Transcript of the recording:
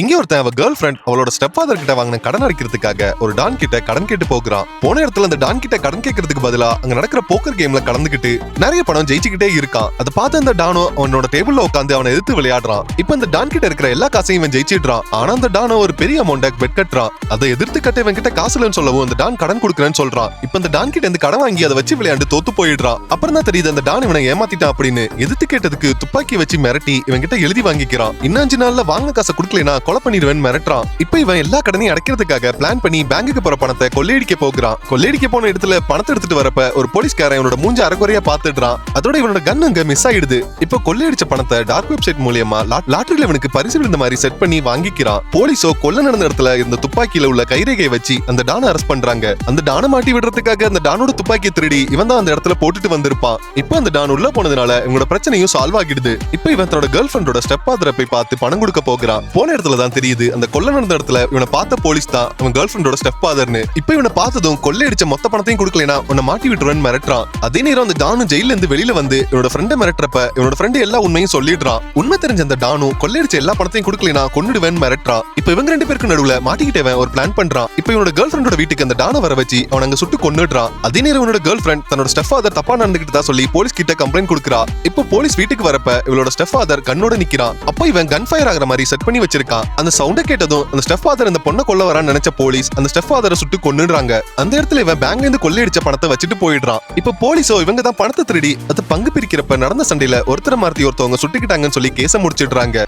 இங்க ஒருத்தன் அவ கேர்ள் ஃப்ரெண்ட் அவளோட ஸ்டெப் ஃபாதர் கிட்ட வாங்கின கடன் அடைக்கிறதுக்காக ஒரு டான் கிட்ட கடன் கேட்டு போகிறான். போன இடத்துல அந்த டான் கிட்ட கடன் கேட்கறதுக்கு பதிலா அங்க நடக்கிற போக்கர் கேம்ல கலந்துக்கிட்டு நிறைய பணம் ஜெயிச்சுக்கிட்டே இருக்கான். அதை பார்த்து அந்த டானோ அவனோட டேபிள்ல உட்காந்து அவனை எதிர்த்து விளையாடுறான். இப்போ இந்த டான் கிட்ட இருக்கிற எல்லா காசையும் இவன் ஜெயிச்சிடுறான். ஆனா அந்த டானோ ஒரு பெரிய அமௌண்ட பெட் கட்டுறான். அதை எதிர்த்து கட்ட இவன் கிட்ட காசு இல்லைன்னு சொல்லவும் அந்த டான் கடன் கொடுக்குறேன்னு சொல்றான். இப்போ இந்த டான் கிட்ட இருந்து கடன் வாங்கி அதை வச்சு விளையாண்டு தோத்து போயிடுறான். அப்புறம் தான் தெரியுது அந்த டான் இவனை ஏமாத்திட்டான் அப்படின்னு. எதிர்த்து கேட்டதுக்கு துப்பாக்கி வச்சு மிரட்டி இவன் கிட்ட எழுதி வாங்கிக்கிறான். இன்னும் அஞ்சு நாள்ல வாங்கின காசை கொடுக்கலனா கொலை பண்ணிடுவேன் மிரட்டுறான். இப்போ இவன் எல்லா கடனையும் அடைக்கிறதுக்காக பிளான் பண்ணி பேங்குக்கு போற பணத்தை கொள்ளையடிக்க போகிறான். கொள்ளையடிக்க போன இடத்துல பணத்தை எடுத்துட்டு வரப்ப ஒரு போலீஸ்காரன் இவனோட மூஞ்ச அரைக்குறையா பாத்துடுறான் அதோட இவனோட கன் அங்க மிஸ் ஆயிடுது. இப்போ கொள்ளையடிச்ச பணத்தை டார்க் வெப்சைட் மூலியமா லாட்- லாட்டரியில இவனுக்கு பரிசு விழுந்த மாதிரி செட் பண்ணி வாங்கிக்கிறான். போலீஸோ கொல்ல நடந்த இடத்துல இருந்த துப்பாக்கியில உள்ள கைரேகையை வச்சு அந்த டானை அரெஸ்ட் பண்றாங்க. அந்த டானை மாட்டி விடுறதுக்காக அந்த டானோட துப்பாக்கியை திருடி இவன் தான் அந்த இடத்துல போட்டுட்டு வந்திருப்பான். இப்போ அந்த டான் உள்ள போனதுனால இவனோட பிரச்சனையும் சால்வ் ஆகிடுது. இப்போ இவன் தன்னோட கேர்ள் ஃபிரண்டோட ஸ்டெப் ஃபாதரை போய் பார்த்து பணம் கொடுக்க போகிறான். போன இடத்துல தான் தெரியுது. அந்த கொள்ள நடந்த இடத்துல இவனை பார்த்த போலீஸ் தான் அவன் கேர்ள் ஃபிரெண்டோட ஸ்டெப் ஃபாதர்னு இப்ப இவனை பார்த்ததும் கொள்ளையடிச்ச மொத்த பணத்தையும் கொடுக்கலனா உன்னை மாட்டி விட்டுருவேன் மிரட்டுறான். அதே நேரம் அந்த டானு ஜெயில இருந்து வெளியில வந்து இவனோட ஃப்ரெண்டை மிரட்டுறப்ப இவனோட ஃப்ரெண்டு எல்லா உண்மையும் சொல்லிடுறான். உண்மை தெரிஞ்ச அந்த டானு கொள்ளையடிச்ச எல்லா பணத்தையும் கொடுக்கலனா கொண்டுடுவேன் மிரட்டுறான். இப்ப இவங்க ரெண்டு பேருக்கு நடுவுல மாட்டிக்கிட்டவன் ஒரு பிளான் பண்றான். இப்ப இவனோட கேர்ள் ஃப்ரெண்டோட வீட்டுக்கு அந்த டானை வர வச்சு அவன் அங்க சுட்டு கொண்டுடுறான் அதே நேரம் இவனோட கேர்ள் ஃப்ரெண்ட் தன்னோட ஸ்டெப் ஃபாதர் தப்பா நடந்துகிட்டு சொல்லி போலீஸ் கிட்ட கம்ப்ளைண்ட் கொடுக்குறா. இப்போ போலீஸ் வீட்டுக்கு வரப்ப இவளோட ஸ்டெப் ஃபாதர் கண்ணோட நிக்கிறான். அப்போ இவன் கன் ஃபயர் ஆகிற மாதிரி செட் பண்ணி வச்சிருக்கான். அந்த சவுண்ட கேட்டதும் அந்த ஸ்டெப் ஃபாதர் இந்த பொண்ணை கொல்ல வரான்னு நினைச்ச போலீஸ் அந்த ஸ்டெப் ஃபாதரை சுட்டு கொண்டுறாங்க அந்த இடத்துல இவன் பேங்க்ல இருந்து கொள்ளையடிச்ச பணத்தை வச்சுட்டு போயிடுறான். இப்ப போலீஸோ இவங்க தான் பணத்தை திருடி அது பங்கு பிரிக்கிறப்ப நடந்த சண்டையில ஒருத்தரை மாத்தி ஒருத்தவங்க சுட்டுக்கிட்டாங்கன்னு சொல்லி கேஸ முடிச்சிடுறாங்க.